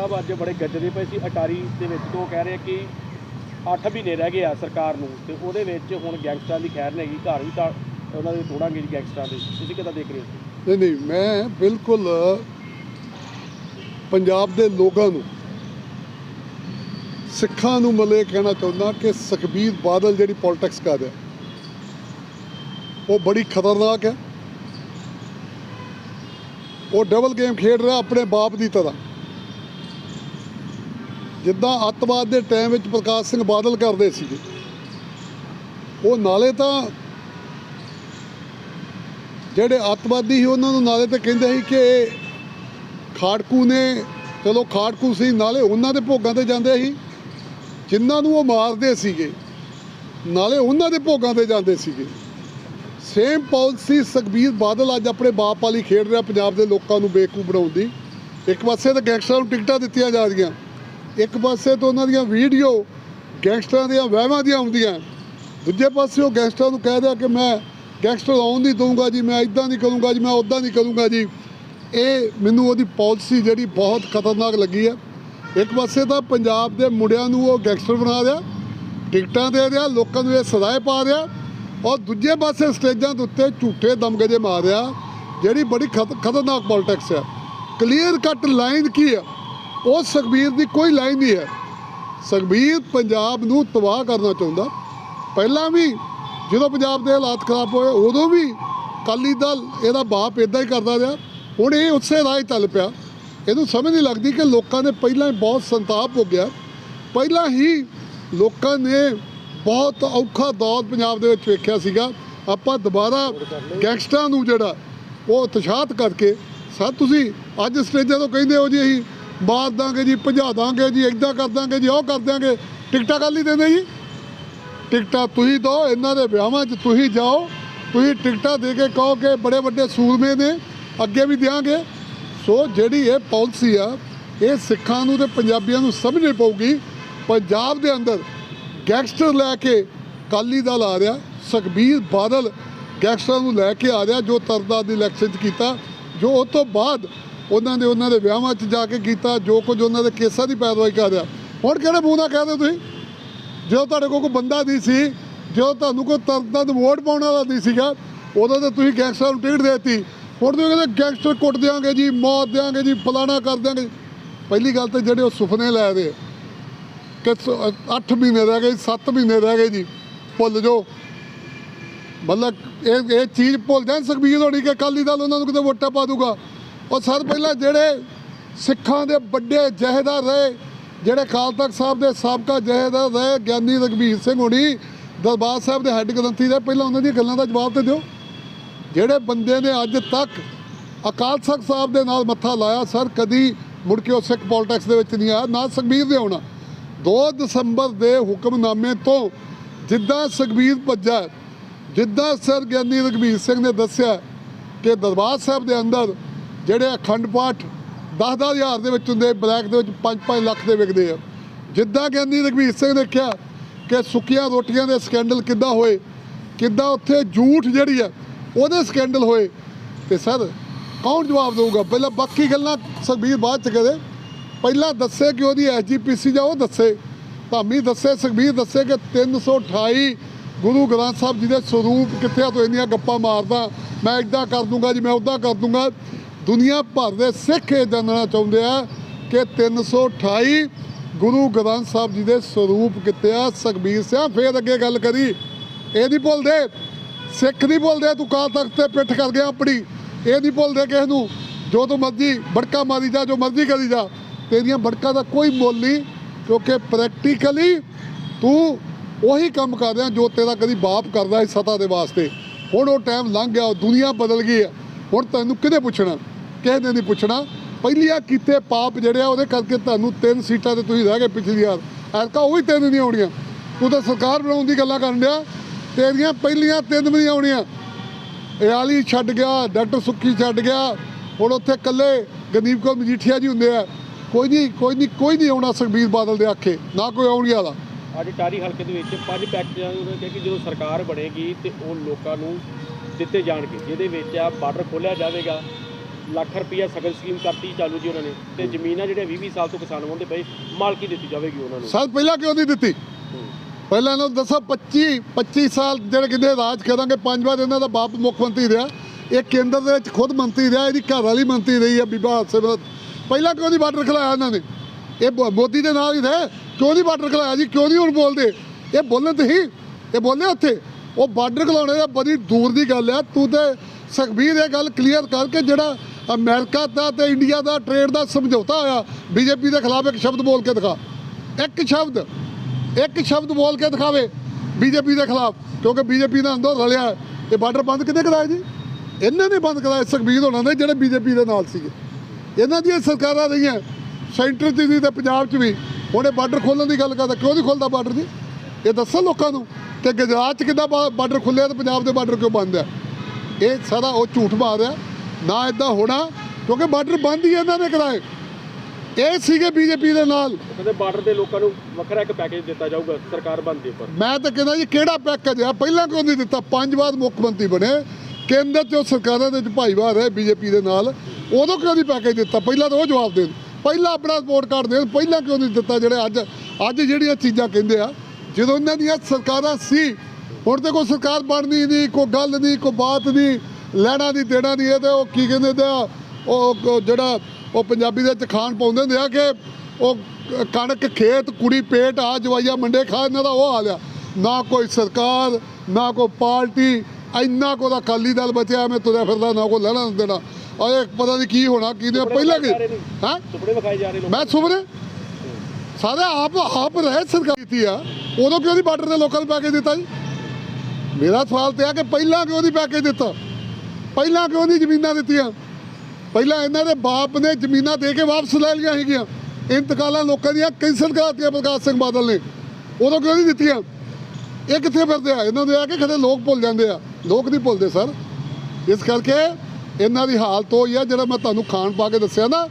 ਸਾਹਿਬ ਅੱਜ ਬੜੇ ਗੱਜਦੇ ਪਏ ਸੀ। ਅਟਾਰੀ ਦੇ ਵਿੱਚ ਤੋਂ ਕਹਿ ਰਹੇ ਕਿ 8 ਮਹੀਨੇ ਰਹਿ ਗਏ ਆ ਸਰਕਾਰ ਨੂੰ ਤੇ ਉਹਦੇ ਵਿੱਚ ਹੁਣ ਗੈਂਗਸਟਰਾਂ ਦੀ ਖੈਰ ਨਹੀਂ ਹੈਗੀ, ਘਰ ਵੀ ਤਾਂ ਉਹਨਾਂ ਦੇ ਤੋੜਾਂਗੇ ਜੀ ਗੈਂਗਸਟਰਾਂ ਦੇ। ਤੁਸੀਂ ਕਿੱਦਾਂ ਦੇਖ ਰਹੇ ਹੋ? ਨਹੀਂ ਨਹੀਂ, ਮੈਂ ਬਿਲਕੁਲ ਪੰਜਾਬ ਦੇ ਲੋਕਾਂ ਨੂੰ, ਸਿੱਖਾਂ ਨੂੰ ਮਲੇ ਕਹਿਣਾ ਚਾਹੁੰਦਾ ਕਿ ਸੁਖਬੀਰ ਬਾਦਲ ਜਿਹੜੀ ਪੋਲਿਟਿਕਸ ਕਰ ਰਿਹਾ, ਉਹ ਬੜੀ ਖਤਰਨਾਕ ਹੈ। ਉਹ ਡਬਲ ਗੇਮ ਖੇਡ ਰਿਹਾ ਆਪਣੇ ਬਾਪ ਦੀ ਤਰ੍ਹਾਂ। ਜਿੱਦਾਂ ਅੱਤਵਾਦ ਦੇ ਟਾਈਮ ਵਿੱਚ ਪ੍ਰਕਾਸ਼ ਸਿੰਘ ਬਾਦਲ ਕਰਦੇ ਸੀਗੇ, ਉਹ ਨਾਲੇ ਤਾਂ ਜਿਹੜੇ ਅੱਤਵਾਦੀ ਸੀ ਉਹਨਾਂ ਨੂੰ ਨਾਲੇ ਤਾਂ ਕਹਿੰਦੇ ਸੀ ਕਿ ਖਾੜਕੂ ਨੇ, ਚਲੋ ਖਾੜਕੂ ਸੀ, ਨਾਲੇ ਉਹਨਾਂ ਦੇ ਭੋਗਾਂ ਤੇ ਜਾਂਦੇ ਸੀ, ਜਿਨ੍ਹਾਂ ਨੂੰ ਉਹ ਮਾਰਦੇ ਸੀਗੇ, ਨਾਲੇ ਉਹਨਾਂ ਦੇ ਭੋਗਾਂ ਤੇ ਜਾਂਦੇ ਸੀਗੇ। ਸੇਮ ਪਾਲਿਸੀ ਸੁਖਬੀਰ ਬਾਦਲ ਅੱਜ ਆਪਣੇ ਬਾਪ ਵਾਲੀ ਖੇਡ ਰਿਹਾ ਪੰਜਾਬ ਦੇ ਲੋਕਾਂ ਨੂੰ ਬੇਵਕੂਫ ਬਣਾਉਣ ਦੀ। ਇੱਕ ਪਾਸੇ ਤਾਂ ਗੈਂਗਸਟਰਾਂ ਨੂੰ ਟਿਕਟਾਂ ਦਿੱਤੀਆਂ ਜਾ ਰਹੀਆਂ। ਇੱਕ ਪਾਸੇ ਤੋਂ ਉਹਨਾਂ ਦੀਆਂ ਵੀਡੀਓ ਗੈਂਗਸਟਰਾਂ ਦੀਆਂ ਵਹਿਮਾਂ ਦੀਆਂ ਆਉਂਦੀਆਂ ਦੂਜੇ ਪਾਸੇ ਉਹ ਗੈਂਗਸਟਰਾਂ ਨੂੰ ਕਹਿ ਰਿਹਾ ਕਿ ਮੈਂ ਗੈਂਗਸਟਰ ਆਉਣ ਨਹੀਂ ਦਊਂਗਾ ਜੀ, ਮੈਂ ਇਦਾਂ ਨਹੀਂ ਕਰੂੰਗਾ ਜੀ, ਮੈਂ ਉਦਾਂ ਨਹੀਂ ਕਰੂੰਗਾ ਜੀ। ਇਹ ਮੈਨੂੰ ਉਹਦੀ ਪਾਲਿਸੀ ਜਿਹੜੀ ਬਹੁਤ ਖਤਰਨਾਕ ਲੱਗੀ ਹੈ। ਇੱਕ ਪਾਸੇ ਤਾਂ ਪੰਜਾਬ ਦੇ ਮੁੰਡਿਆਂ ਨੂੰ ਉਹ ਗੈਂਗਸਟਰ ਬਣਾ ਰਿਹਾ, ਟਿਕਟਾਂ ਦੇ ਰਿਹਾ, ਲੋਕਾਂ ਨੂੰ ਇਹ ਸਜ਼ਾਏ ਪਾ ਰਿਹਾ ਔਰ ਦੂਜੇ ਪਾਸੇ ਸਟੇਜਾਂ ਦੇ ਉੱਤੇ ਝੂਠੇ ਦਮਗਜੇ ਮਾਰ ਰਿਹਾ, ਜਿਹੜੀ ਬੜੀ ਖਤ- ਖਤਰਨਾਕ ਪੋਲਿਟਿਕਸ ਹੈ। ਕਲੀਅਰ ਕੱਟ ਲਾਈਨ ਕੀ ਹੈ? ਉਹ ਸੁਖਬੀਰ ਦੀ ਕੋਈ ਲਾਈਨ ਨਹੀਂ ਹੈ। ਸੁਖਬੀਰ ਪੰਜਾਬ ਨੂੰ ਤਬਾਹ ਕਰਨਾ ਚਾਹੁੰਦਾ। ਪਹਿਲਾਂ ਵੀ ਜਦੋਂ ਪੰਜਾਬ ਦੇ ਹਾਲਾਤ ਖਰਾਬ ਹੋਏ, ਉਦੋਂ ਵੀ ਕਾਲੀ ਦਲ ਇਹਦਾ ਬਾਪ ਇਦਾਂ ਹੀ ਕਰਦਾ ਰਿਹਾ। ਹੁਣ ਇਹ ਉਸੇ ਰਾਹ ਹੀ ਚੱਲ ਪਿਆ। ਇਹਨੂੰ ਸਮਝ ਨਹੀਂ ਲੱਗਦੀ ਕਿ ਲੋਕਾਂ ਨੇ ਪਹਿਲਾਂ ਹੀ ਬਹੁਤ ਸੰਤਾਪ ਹੋ ਗਿਆ ਪਹਿਲਾਂ ਹੀ ਲੋਕਾਂ ਨੇ ਬਹੁਤ ਔਖਾ ਦੌਰ ਪੰਜਾਬ ਦੇ ਵਿੱਚ ਵੇਖਿਆ ਸੀਗਾ। ਆਪਾਂ ਦੁਬਾਰਾ ਗੈਂਗਸਟਰਾਂ ਨੂੰ ਜਿਹੜਾ ਉਹ ਉਤਸ਼ਾਹਤ ਕਰਕੇ, ਸਰ ਤੁਸੀਂ ਅੱਜ ਸਟੇਜਾਂ ਤੋਂ ਕਹਿੰਦੇ ਹੋ ਜੀ ਅਸੀਂ ਮਾਰ ਦਾਂਗੇ ਜੀ, ਭਜਾ ਦਾਂਗੇ ਜੀ ਇਦਾਂ ਕਰ ਦਾਂਗੇ ਜੀ, ਉਹ ਕਰ ਦਾਂਗੇ ਟਿਕਟਾਂ ਕੱਲ ਹੀ ਦਿੰਦੇ ਜੀ। ਟਿਕਟਾਂ ਤੁਸੀਂ ਦਿਓ ਇਹਨਾਂ ਦੇ ਵਿਆਹਾਂ 'ਚ ਤੁਸੀਂ ਜਾਓ। ਤੁਸੀਂ ਟਿਕਟਾਂ ਦੇ ਕੇ ਕਹੋ ਕਿ ਬੜੇ ਵੱਡੇ ਸੂਰਮੇ ਨੇ, ਅੱਗੇ ਵੀ ਦਿਆਂਗੇ। ਸੋ ਜਿਹੜੀ ਇਹ ਪਾਲਿਸੀ ਆ, ਇਹ ਸਿੱਖਾਂ ਨੂੰ ਤੇ ਪੰਜਾਬੀਆਂ ਨੂੰ ਸਮਝਣੀ ਪਊਗੀ। ਪੰਜਾਬ ਦੇ ਅੰਦਰ ਗੈਂਗਸਟਰ ਲੈ ਕੇ ਕਾਲੀ ਦਲ ਆ ਰਿਹਾ, ਸੁਖਬੀਰ ਬਾਦਲ ਗੈਂਗਸਟਰਾਂ ਨੂੰ ਲੈ ਕੇ ਆ ਰਿਹਾ, ਜੋ ਤਰਦਾ ਦੀ ਇਲੈਕਸ਼ਨ 'ਚ ਕੀਤਾ, ਜੋ ਉਸ ਤੋਂ ਬਾਅਦ ਉਹਨਾਂ ਦੇ ਉਹਨਾਂ ਦੇ ਵਿਆਹਾਂ 'ਚ ਜਾ ਕੇ ਕੀਤਾ, ਜੋ ਕੁਝ ਉਹਨਾਂ ਦੇ ਕੇਸਾਂ ਦੀ ਪੈਦਵਾਈ ਕਰ ਰਿਹਾ। ਹੁਣ ਕਿਹੜੇ ਮੂੰਹ ਨਾਲ ਕਹਦੇ ਤੁਸੀਂ? ਜਦੋਂ ਤੁਹਾਡੇ ਕੋਲ ਕੋਈ ਬੰਦਾ ਨਹੀਂ ਸੀ, ਜਦੋਂ ਤੁਹਾਨੂੰ ਕੋਈ ਤਰਦਨ ਵੋਟ ਪਾਉਣ ਵਾਲਾ ਨਹੀਂ ਸੀਗਾ, ਉਦੋਂ ਤਾਂ ਤੁਸੀਂ ਗੈਂਗਸਟਰ ਨੂੰ ਟਿਕਟ ਦੇਤੀ। ਹੁਣ ਤੁਸੀਂ ਕਹਿੰਦੇ ਗੈਂਗਸਟਰ ਕੁੱਟ ਦਿਆਂਗੇ ਜੀ, ਮੌਤ ਦਿਆਂਗੇ ਜੀ, ਫਲਾਣਾ ਕਰ ਦਿਆਂਗੇ ਪਹਿਲੀ ਗੱਲ ਤਾਂ ਜਿਹੜੇ ਉਹ ਸੁਪਨੇ ਲੈ ਰਹੇ ਕਿ 8 ਮਹੀਨੇ ਰਹਿ ਗਏ 7 ਮਹੀਨੇ ਰਹਿ ਗਏ ਜੀ, ਭੁੱਲ ਜਾਓ। ਮਤਲਬ ਇਹ ਇਹ ਚੀਜ਼ ਭੁੱਲ ਜਾਣ। ਸੁਖਬੀਰ ਹੋਣੀ ਕਿ ਅਕਾਲੀ ਦਲ ਉਹਨਾਂ ਨੂੰ ਕਿਤੇ ਵੋਟਾਂ ਪਾ ਦੂਗਾ। ਉਹ ਸਰ ਪਹਿਲਾਂ ਜਿਹੜੇ ਸਿੱਖਾਂ ਦੇ ਵੱਡੇ ਜਹੇਦਾਰ ਰਹੇ, ਜਿਹੜੇ ਅਕਾਲ ਤਖਤ ਸਾਹਿਬ ਦੇ ਸਾਬਕਾ ਜਹੇਦਾਰ ਰਹੇ, ਗਿਆਨੀ ਰਘਬੀਰ ਸਿੰਘ ਹੋਣੀ, ਦਰਬਾਰ ਸਾਹਿਬ ਦੇ ਹੈੱਡ ਗ੍ਰੰਥੀ ਰਹੇ, ਪਹਿਲਾਂ ਉਹਨਾਂ ਦੀਆਂ ਗੱਲਾਂ ਦਾ ਜਵਾਬ ਤੇ ਦਿਓ। ਜਿਹੜੇ ਬੰਦੇ ਨੇ ਅੱਜ ਤੱਕ ਅਕਾਲ ਤਖਤ ਸਾਹਿਬ ਦੇ ਨਾਲ ਮੱਥਾ ਲਾਇਆ, ਸਰ, ਕਦੀ ਮੁੜ ਕੇ ਉਹ ਸਿੱਖ ਪੋਲਿਟਿਕਸ ਦੇ ਵਿੱਚ ਨਹੀਂ ਆਇਆ, ਨਾ ਸੁਖਬੀਰ ਦੇ ਆਉਣਾ। 2 ਦਸੰਬਰ ਦੇ ਹੁਕਮਨਾਮੇ ਤੋਂ ਜਿੱਦਾਂ ਸੁਖਬੀਰ ਭੱਜਾ ਜਿੱਦਾਂ ਸਰ ਗਿਆਨੀ ਰਘਬੀਰ ਸਿੰਘ ਨੇ ਦੱਸਿਆ ਕਿ ਦਰਬਾਰ ਸਾਹਿਬ ਦੇ ਅੰਦਰ ਜਿਹੜੇ ਅਖੰਡ ਪਾਠ 10-10 ਹਜ਼ਾਰ ਦੇ ਵਿੱਚ ਹੁੰਦੇ, ਬਲੈਕ ਦੇ ਵਿੱਚ 5-5 ਲੱਖ ਦੇ ਵਿਕਦੇ ਆ। ਜਿੱਦਾਂ ਗਿਆਨੀ ਰਘਬੀਰ ਸਿੰਘ ਨੇ ਕਿਹਾ ਕਿ ਸੁੱਕੀਆਂ ਰੋਟੀਆਂ ਦੇ ਸਕੈਂਡਲ ਕਿੱਦਾਂ ਹੋਏ, ਕਿੱਦਾਂ ਉੱਥੇ ਝੂਠ ਜਿਹੜੀ ਆ, ਉਹਦੇ ਸਕੈਂਡਲ ਹੋਏ। ਤੇ ਸਰ, ਕੌਣ ਜਵਾਬ ਦੇਊਗਾ? ਪਹਿਲਾਂ ਬਾਕੀ ਗੱਲਾਂ ਸੁਖਬੀਰ ਬਾਅਦ ਚ ਕਰੇ। ਪਹਿਲਾਂ ਦੱਸੇ ਕਿ ਉਹਦੀ ਐਸਜੀਪੀਸੀ ਜਾਂ ਉਹ ਦੱਸੇ। ਧਾਮੀ ਦੱਸੇ, ਸੁਖਬੀਰ ਦੱਸੇ ਕਿ 328 ਗੁਰੂ ਗ੍ਰੰਥ ਸਾਹਿਬ ਜੀ ਦੇ ਸਰੂਪ ਕਿੱਥੇ ਆ? ਤੂੰ ਇੰਨੀਆਂ ਗੱਪਾਂ ਮਾਰਦਾ, ਮੈਂ ਇਦਾਂ ਕਰ ਦੂੰਗਾ ਜੀ, ਮੈਂ ਉਦਾਂ ਕਰ ਦੂੰਗਾ। ਦੁਨੀਆ ਭਰ ਦੇ ਸਿੱਖ ਇਹ ਜਾਣਨਾ ਚਾਹੁੰਦੇ ਆ ਕਿ 328 ਗੁਰੂ ਗ੍ਰੰਥ ਸਾਹਿਬ ਜੀ ਦੇ ਸਰੂਪ ਕਿੱਥੇ ਆ। ਸੁਖਬੀਰ ਸਿਆ ਫੇਰ ਅੱਗੇ ਗੱਲ ਕਰੀ। ਇਹ ਨਹੀਂ ਭੁੱਲਦੇ। ਸਿੱਖ ਨਹੀਂ ਭੁੱਲਦੇ, ਤੂੰ ਕਾਲ ਤਖਤ ਤੇ ਪਿੱਠ ਕਰ ਗਿਆ ਆਪਣੀ। ਇਹ ਨਹੀਂ ਭੁੱਲਦੇ ਕਿਸੇ ਨੂੰ। ਜੋ ਤੂੰ ਮਰਜ਼ੀ ਬੜਕਾ ਮਾਰੀ ਜਾ, ਜੋ ਮਰਜ਼ੀ ਕਰੀ ਜਾ। ਤੇਰੀਆਂ ਬੜਕਾ ਦਾ ਕੋਈ ਮੁੱਲ ਨਹੀਂ, ਕਿਉਂਕਿ ਪ੍ਰੈਕਟੀਕਲੀ ਤੂੰ ਉਹੀ ਕੰਮ ਕਰ ਰਿਹਾ ਜੋ ਤੇਰਾ ਕਦੀ ਬਾਪ ਕਰਦਾ ਸੀ ਸਤਾ ਦੇ ਵਾਸਤੇ। ਹੁਣ ਉਹ ਟਾਈਮ ਲੰਘ ਗਿਆ, ਉਹ ਦੁਨੀਆ ਬਦਲ ਗਈ ਹੈ। ਹੁਣ ਤੈਨੂੰ ਕਿਹਦੇ ਪੁੱਛਣਾ? ਕਿਸੇ ਨੇ ਨਹੀਂ ਪੁੱਛਣਾ। ਪਹਿਲੀਆਂ ਕੀਤੇ ਪਾਪ ਜਿਹੜੇ ਆ, ਉਹਦੇ ਕਰਕੇ ਤੁਹਾਨੂੰ ਤਿੰਨ ਸੀਟਾਂ ਤੇ ਤੁਸੀਂ ਰਹਿ ਗਏ ਪਿਛਲੀ ਵਾਰ। ਐਰਕਾ ਉਹ ਵੀ ਤਿੰਨ ਨਹੀਂ ਆਉਣੀਆਂ। ਤੂੰ ਤਾਂ ਸਰਕਾਰ ਬਣਾਉਣ ਦੀ ਗੱਲਾਂ ਕਰਨ ਡਿਆ। ਤੇਰੀਆਂ ਪਹਿਲੀਆਂ ਤਿੰਨ ਵੀ ਨਹੀਂ ਆਉਣੀਆਂ। ਇਆਲੀ ਛੱਡ ਗਿਆ, ਡਾਕਟਰ ਸੁੱਖੀ ਛੱਡ ਗਿਆ। ਹੁਣ ਉੱਥੇ ਇਕੱਲੇ ਗਨੀਬ ਕੌਰ ਮਜੀਠੀਆ ਜੀ ਹੁੰਦੇ ਆ। ਕੋਈ ਨਹੀਂ ਕੋਈ ਨਹੀਂ ਕੋਈ ਨਹੀਂ ਆਉਣਾ ਸੁਖਬੀਰ ਬਾਦਲ ਦੇ ਆਖੇ। ਨਾ ਕੋਈ ਆਉਣੀ ਵਾਲਾ ਅੱਜ ਟਾਰੀ ਹਲਕੇ ਦੇ ਵਿੱਚ ਪੰਜ ਪੈਕੇਜਾਂ ਉਹਨਾਂ ਕਿਹਾ ਕਿ ਜਦੋਂ ਸਰਕਾਰ ਬਣੇਗੀ ਤੇ ਉਹ ਲੋਕਾਂ ਨੂੰ ਦਿੱਤੇ ਜਾਣਗੇ, ਜਿਹਦੇ ਵਿੱਚ ਆ ਬਾਰਡਰ ਖੋਲਿਆ ਜਾਵੇਗਾ। ਲੱਖ ਰੁਪਈਆ ਸਗਨ ਸਕੀਮ ਕਰਤੀ ਚਾਲੂ ਜੀ ਉਹਨਾਂ ਨੇ। ਤੇ ਜ਼ਮੀਨਾਂ ਜਿਹੜੀਆਂ 20 20 ਸਾਲ ਤੋਂ ਕਿਸਾਨ ਹੋਣ ਦੇ ਪਏ ਮਾਲਕੀ ਦਿੱਤੀ ਜਾਵੇਗੀ ਉਹਨਾਂ ਨੂੰ। ਸਾਲ ਪਹਿਲਾਂ ਕਿਉਂ ਨਹੀਂ ਦਿੱਤੀ? ਪਹਿਲਾਂ ਇਹਨਾਂ ਨੂੰ ਦੱਸੋ 25 25 ਸਾਲ ਜਿਹੜੇ ਕਿੰਨੇ ਰਾਜ ਕਰਾਂਗੇ ਪੰਜ ਵਾਰ ਇਹਨਾਂ ਦਾ ਬਾਪ ਮੁੱਖ ਮੰਤਰੀ ਰਿਹਾ। ਇਹ ਕੇਂਦਰ ਦੇ ਵਿੱਚ ਖੁਦ ਮੰਤਰੀ ਰਿਹਾ ਇਹਦੀ ਘਰ ਵਾਲੀ ਮੰਤਰੀ ਰਹੀ ਹੈ ਬੀਬਾ ਸਿਮਰਤ ਪਹਿਲਾਂ ਕਿਉਂ ਨਹੀਂ ਬਾਰਡਰ ਖਿਲਾਇਆ ਇਹਨਾਂ ਨੇ? ਇਹ ਮੋਦੀ ਦੇ ਨਾਲ ਹੀ ਰਹੇ ਕਿਉਂ ਨਹੀਂ ਬਾਰਡਰ ਖਿਲਾਇਆ ਜੀ? ਕਿਉਂ ਨਹੀਂ ਹੁਣ ਬੋਲਦੇ? ਇਹ ਬੋਲਣ ਤੇ ਹੀ ਇਹ ਬੋਲੇ ਉੱਥੇ। ਉਹ ਬਾਰਡਰ ਖਿਲਾਉਣੇ ਦਾ ਬੜੀ ਦੂਰ ਦੀ ਗੱਲ ਆ। ਤੂੰ ਤੇ ਸੁਖਬੀਰ ਇਹ ਗੱਲ ਕਲੀਅਰ ਕਰਕੇ ਜਿਹੜਾ ਅਮਰੀਕਾ ਦਾ ਤੇ ਇੰਡੀਆ ਦਾ ਟ੍ਰੇਡ ਦਾ ਸਮਝੌਤਾ ਹੋਇਆ। ਬੀਜੇਪੀ ਦੇ ਖਿਲਾਫ ਇੱਕ ਸ਼ਬਦ ਬੋਲ ਕੇ ਦਿਖਾ। ਇੱਕ ਸ਼ਬਦ ਇੱਕ ਸ਼ਬਦ ਬੋਲ ਕੇ ਦਿਖਾਵੇ ਬੀਜੇਪੀ ਦੇ ਖਿਲਾਫ, ਕਿਉਂਕਿ ਬੀਜੇਪੀ ਨਾਲ ਅੰਦਰ ਰਲਿਆ ਇਹ ਬਾਰਡਰ ਬੰਦ ਕਿਹਨੇ ਕਰਾਇਆ ਜੀ? ਇਹਨਾਂ ਨੇ ਬੰਦ ਕਰਾਇਆ ਸੁਖਬੀਰ ਹੋਣਾ ਨੇ ਜਿਹੜੇ ਬੀਜੇਪੀ ਦੇ ਨਾਲ ਸੀਗੇ। ਇਹਨਾਂ ਦੀਆਂ ਸਰਕਾਰਾਂ ਰਹੀਆਂ। ਸੈਂਟਰ 'ਚ ਵੀ ਤੇ ਪੰਜਾਬ 'ਚ ਵੀ। ਹੁਣ ਇਹ ਬਾਰਡਰ ਖੋਲਣ ਦੀ ਗੱਲ ਕਰਦਾ, ਕਿਉਂ ਨਹੀਂ ਖੋਲਦਾ ਬਾਰਡਰ ਜੀ? ਇਹ ਦੱਸੋ ਲੋਕਾਂ ਨੂੰ ਕਿ ਗੁਜਰਾਤ 'ਚ ਕਿੱਦਾਂ ਬਾ- ਬਾਰਡਰ ਖੁੱਲਿਆ ਤੇ ਪੰਜਾਬ ਦੇ ਬਾਰਡਰ ਕਿਉਂ ਬੰਦ ਹੈ ਇਹ ਸਾਰਾ ਉਹ ਝੂਠ ਮਾਰ ਰਿਹਾ। ਨਾ ਇਦਾਂ ਹੋਣਾ ਕਿਉਂਕਿ ਬਾਰਡਰ ਬੰਦ ਹੀ ਇਹਨਾਂ ਨੇ ਕਰਾਏ। ਇਹ ਸੀਗੇ ਬੀਜੇਪੀ ਦੇ ਨਾਲ। ਕਹਿੰਦੇ ਬਾਰਡਰ ਦੇ ਲੋਕਾਂ ਨੂੰ ਵੱਖਰਾ ਇੱਕ ਪੈਕੇਜ ਦਿੱਤਾ ਜਾਊਗਾ ਸਰਕਾਰ ਬਣਦੇ ਉੱਪਰ। ਮੈਂ ਤਾਂ ਕਹਿੰਦਾ ਜੀ ਕਿਹੜਾ ਪੈਕੇਜ ਆ? ਪਹਿਲਾਂ ਕਿਉਂ ਨਹੀਂ ਦਿੱਤਾ? ਪੰਜ ਵਾਰ ਮੁੱਖ ਮੰਤਰੀ ਬਣੇ। ਕੇਂਦਰ 'ਚ ਸਰਕਾਰਾਂ ਦੇ ਵਿੱਚ ਭਾਈਵਾਲ ਹੈ ਬੀਜੇਪੀ ਦੇ ਨਾਲ। ਉਦੋਂ ਕਿਉਂ ਨਹੀਂ ਪੈਕੇਜ ਦਿੱਤਾ? ਪਹਿਲਾਂ ਤਾਂ ਉਹ ਜਵਾਬ ਦੇਣ। ਪਹਿਲਾਂ ਆਪਣਾ ਰਿਪੋਰਟ ਕਾਰਡ ਦੇਣ ਪਹਿਲਾਂ ਕਿਉਂ ਨਹੀਂ ਦਿੱਤਾ? ਜਿਹੜੇ ਅੱਜ ਅੱਜ ਜਿਹੜੀਆਂ ਚੀਜ਼ਾਂ ਕਹਿੰਦੇ ਆ ਜਦੋਂ ਇਹਨਾਂ ਦੀਆਂ ਸਰਕਾਰਾਂ ਸੀ ਹੁਣ ਤੇ ਕੋਈ ਸਰਕਾਰ ਬਣਨੀ ਨਹੀਂ ਕੋਈ ਗੱਲ ਨਹੀਂ ਕੋਈ ਬਾਤ ਨਹੀਂ। ਲੈਣਾ ਨਹੀਂ ਦੇਣਾ ਨਹੀਂ ਇਹ ਤੇ ਉਹ ਕੀ ਕਹਿੰਦੇ ਤੇ ਉਹ ਜਿਹੜਾ ਉਹ ਪੰਜਾਬੀ ਦੇ ਵਿੱਚ ਖਾਣ ਪਾਉਂਦੇ ਹੁੰਦੇ ਆ ਕਿ ਉਹ ਕਣਕ ਖੇਤ ਕੁੜੀ ਪੇਟ ਆ ਜਵਾਈਆ ਮੰਡੇ ਖਾ ਇਹਨਾਂ ਦਾ ਉਹ ਹਾਲ ਆ। ਨਾ ਕੋਈ ਸਰਕਾਰ ਨਾ ਕੋਈ ਪਾਰਟੀ ਇੰਨਾ ਕੋ ਦਾ ਅਕਾਲੀ ਦਲ ਬਚਿਆ ਮੈਂ ਤੁਰਿਆ ਫਿਰਦਾ ਨਾ ਕੋਈ ਲੈਣਾ ਦੇਣਾ। ਓਏ ਪਤਾ ਨਹੀਂ ਕੀ ਹੋਣਾ ਕੀ ਨਹੀਂ ਪਹਿਲਾਂ ਕੀ ਹਾਂ? ਸੁਪਨੇ ਵਿਖਾਏ ਜਾ ਰਹੇ ਲੋਕ ਮੈਂ ਸੁਭਰੇ ਸਾਰੇ ਆਪ ਆਪ ਰਹਿ ਸਰਕਾਰ ਕੀਤੀ ਆ। ਉਦੋਂ ਕਿਉਂ ਨਹੀਂ ਬਾਰਡਰ ਦੇ ਲੋਕਾਂ ਨੂੰ ਪੈਕੇਜ ਦਿੱਤਾ ਜੀ? ਮੇਰਾ ਸਵਾਲ ਤੇ ਆ ਕਿ ਪਹਿਲਾਂ ਕਿਉਂ ਨਹੀਂ ਪੈਕੇਜ ਦਿੱਤਾ? ਪਹਿਲਾਂ ਕਿਉਂ ਨਹੀਂ ਜ਼ਮੀਨਾਂ ਦਿੱਤੀਆਂ? ਪਹਿਲਾਂ ਇਹਨਾਂ ਦੇ ਬਾਪ ਨੇ ਜ਼ਮੀਨਾਂ ਦੇ ਕੇ ਵਾਪਸ ਲੈ ਲਈਆਂ ਹੈਗੀਆਂ ਇੰਤਕਾਲਾਂ ਲੋਕਾਂ ਦੀਆਂ ਕੈਂਸਲ ਕਰਾਤੀਆਂ ਪ੍ਰਕਾਸ਼ ਸਿੰਘ ਬਾਦਲ ਨੇ। ਉਦੋਂ ਕਿਉਂ ਨਹੀਂ ਦਿੱਤੀਆਂ? ਇਹ ਕਿੱਥੇ ਫਿਰਦੇ ਆ? ਇਹਨਾਂ ਦੇ ਆ ਕੇ ਕਦੇ ਲੋਕ ਭੁੱਲ ਜਾਂਦੇ ਆ। ਲੋਕ ਨਹੀਂ ਭੁੱਲਦੇ, ਸਰ। ਇਸ ਕਰਕੇ ਇਹਨਾਂ ਦੀ ਹਾਲਤ ਉਹ ਆ, ਜਿਹੜਾ ਮੈਂ ਤੁਹਾਨੂੰ ਖਾਣ ਪਾ ਕੇ ਦੱਸਿਆ ਨਾ,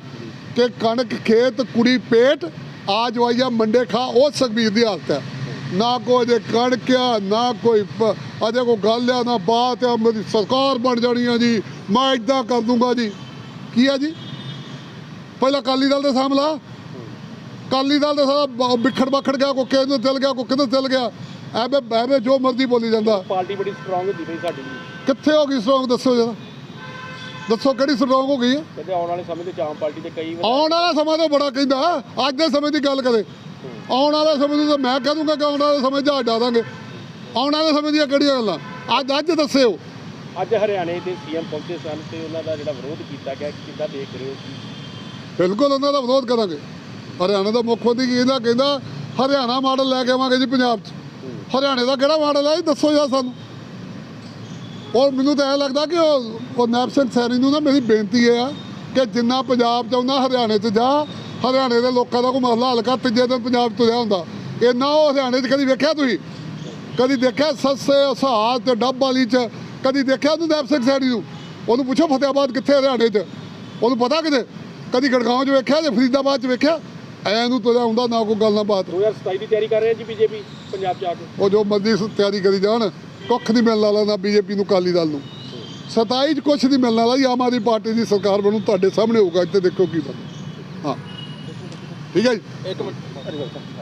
ਕਿ ਕਣਕ, ਖੇਤ, ਕੁੜੀ, ਪੇਟ ਆ ਜਵਾਈਆ ਮੰਡੇ ਖਾ, ਉਹ ਸੁਖਬੀਰ ਦੀ ਹਾਲਤ ਹੈ ਨਾ ਕੋਈ ਅਜੇ ਕਣਕ ਆ ਨਾ ਕੋਈ ਅਜੇ ਕੋਈ ਗੱਲ ਆ ਨਾ ਬਾਤ ਆ ਮੇਰੀ ਸਰਕਾਰ ਬਣ ਜਾਣੀ ਆ ਜੀ। ਮੈਂ ਇਦਾਂ ਕਰ ਦੂੰਗਾ ਜੀ। ਕੀ ਆ ਜੀ? ਪਹਿਲਾਂ ਅਕਾਲੀ ਦਲ ਦੇ ਸਾਹਮਣਾ। ਅਕਾਲੀ ਦਲ ਦਾ ਸਾਰਾ ਬਿਖੜ ਬਖੜ ਗਿਆ ਕੋ ਕਿਹਨੂੰ ਨੂੰ ਚਲ ਗਿਆ ਕੋ ਕਿਹਨੂੰ ਚਲ ਗਿਆ। ਐਵੇਂ ਐਵੇਂ ਜੋ ਮਰਜ਼ੀ ਬੋਲੀ ਜਾਂਦਾ। ਪਾਰਟੀ ਬੜੀ ਸਟਰੋਂਗ ਹੁੰਦੀ ਪਈ ਸਾਡੀ। ਕਿੱਥੇ ਹੋ ਗਈ ਸਟਰੋਂਗ ਦੱਸੋ ਜਰਾ। ਦੱਸੋ ਕਿਹੜੀ ਸਟਰੋਂਗ ਹੋ ਗਈ? ਹੈ ਕਹਿੰਦੇ ਆਉਣ ਵਾਲੇ ਸਮੇਂ ਵਿੱਚ ਆਮ ਪਾਰਟੀ ਦੇ ਕਈ ਆਉਣ ਵਾਲਾ ਸਮਾਂ ਤਾਂ ਬੜਾ ਕਹਿੰਦਾ। ਅੱਜ ਦੇ ਸਮੇਂ ਦੀ ਗੱਲ ਕਰੇ। ਆਉਣ ਵਾਲੇ ਸਮੇਂ ਨੂੰ ਤਾਂ ਮੈਂ ਕਹਿ ਦੂੰਗਾ ਕਿ ਆਉਣ ਵਾਲੇ ਸਮੇਂ ਜਹਾਜ਼ ਡਾ ਦਾਂਗੇ ਆਉਣ ਵਾਲੇ ਸਮੇਂ ਦੀਆਂ ਕਿਹੜੀਆਂ ਗੱਲਾਂ? ਅੱਜ ਅੱਜ ਦੱਸਿਓ। ਅੱਜ ਹਰਿਆਣੇ ਦੇ ਸੀਐਮ ਪਹੁੰਚੇ ਸਨ ਤੇ ਉਹਨਾਂ ਦਾ ਜਿਹੜਾ ਵਿਰੋਧ ਕੀਤਾ ਗਿਆ ਕਿੱਦਾਂ ਦੇਖ ਰਹੇ ਹੋ ਬਿਲਕੁਲ ਉਹਨਾਂ ਦਾ ਵਿਰੋਧ ਕਰਾਂਗੇ। ਹਰਿਆਣਾ ਦਾ ਮੁੱਖ ਮੰਤਰੀ ਕਹਿੰਦਾ ਕਹਿੰਦਾ ਹਰਿਆਣਾ ਮਾਡਲ ਲੈ ਕੇ ਆਵਾਂਗੇ ਜੀ ਪੰਜਾਬ 'ਚ। ਹਰਿਆਣੇ ਦਾ ਕਿਹੜਾ ਮਾਡਲ ਹੈ ਦੱਸੋ ਯਾਰ ਸਾਨੂੰ। ਔਰ ਮੈਨੂੰ ਤਾਂ ਇਹ ਲੱਗਦਾ ਕਿ ਉਹ ਨੈਬ ਸਿੰਘ ਸੈਣੀ ਨੂੰ ਨਾ ਮੇਰੀ ਬੇਨਤੀ ਆ ਕਿ ਜਿੰਨਾ ਪੰਜਾਬ 'ਚ ਆਉਂਦਾ ਹਰਿਆਣੇ 'ਚ ਜਾ। ਹਰਿਆਣੇ ਦੇ ਲੋਕਾਂ ਦਾ ਕੋਈ ਮਸਲਾ ਹੱਲ ਕਰ ਤੀਜੇ ਦਿਨ ਪੰਜਾਬ ਤੁਰਿਆ ਹੁੰਦਾ। ਇਹ ਨਾ ਉਹ ਹਰਿਆਣੇ 'ਚ ਕਦੀ ਵੇਖਿਆ ਤੁਸੀਂ? ਕਦੀ ਦੇਖਿਆ ਸੱਸੇ ਸਹਾਤ ਤੇ ਡੱਬ ਵਾਲੀ 'ਚ? ਕਦੀ ਦੇਖਿਆ ਉਹਨੂੰ ਨੈਬ ਸਿੰਘ ਸੈਣੀ ਨੂੰ? ਉਹਨੂੰ ਪੁੱਛੋ ਫਤਿਆਬਾਦ ਕਿੱਥੇ ਹਰਿਆਣੇ 'ਚ? ਉਹਨੂੰ ਪਤਾ ਕਿਤੇ? ਕਦੀ ਗੜਗਾਉਂ 'ਚ ਵੇਖਿਆ ਜਾਂ ਫਰੀਦਾਬਾਦ 'ਚ ਵੇਖਿਆ? ਐ ਨੂੰ ਤੁਰਿਆ ਹੁੰਦਾ ਨਾ ਕੋਈ ਗੱਲ ਨਾ ਬਾਤ। 2027 ਦੀ ਤਿਆਰੀ ਕਰ ਰਹੇ ਜੀ ਬੀਜੇਪੀ ਪੰਜਾਬ ਚ ਆ ਕੇ? ਉਹ ਜੋ ਮਰਜ਼ੀ ਤਿਆਰੀ ਕਰੀ ਜਾਣ ਕੁੱਖ ਨਹੀਂ ਮਿਲਣ ਵਾਲਾ ਨਾ ਬੀਜੇਪੀ ਨੂੰ ਕਾਲੀ ਦਲ ਨੂੰ। 27 ਚ ਕੁਛ ਨਹੀਂ ਮਿਲਣ ਵਾਲਾ ਜੀ ਆਮ ਆਦਮੀ ਪਾਰਟੀ ਦੀ ਸਰਕਾਰ ਬਣੂ ਤੁਹਾਡੇ ਸਾਹਮਣੇ ਹੋਊਗਾ ਇੱਥੇ ਦੇਖੋ ਕੀ ਬਣਦਾ ਹਾਂ ਠੀਕ ਹੈ ਜੀ ਇੱਕ ਮਿੰਟ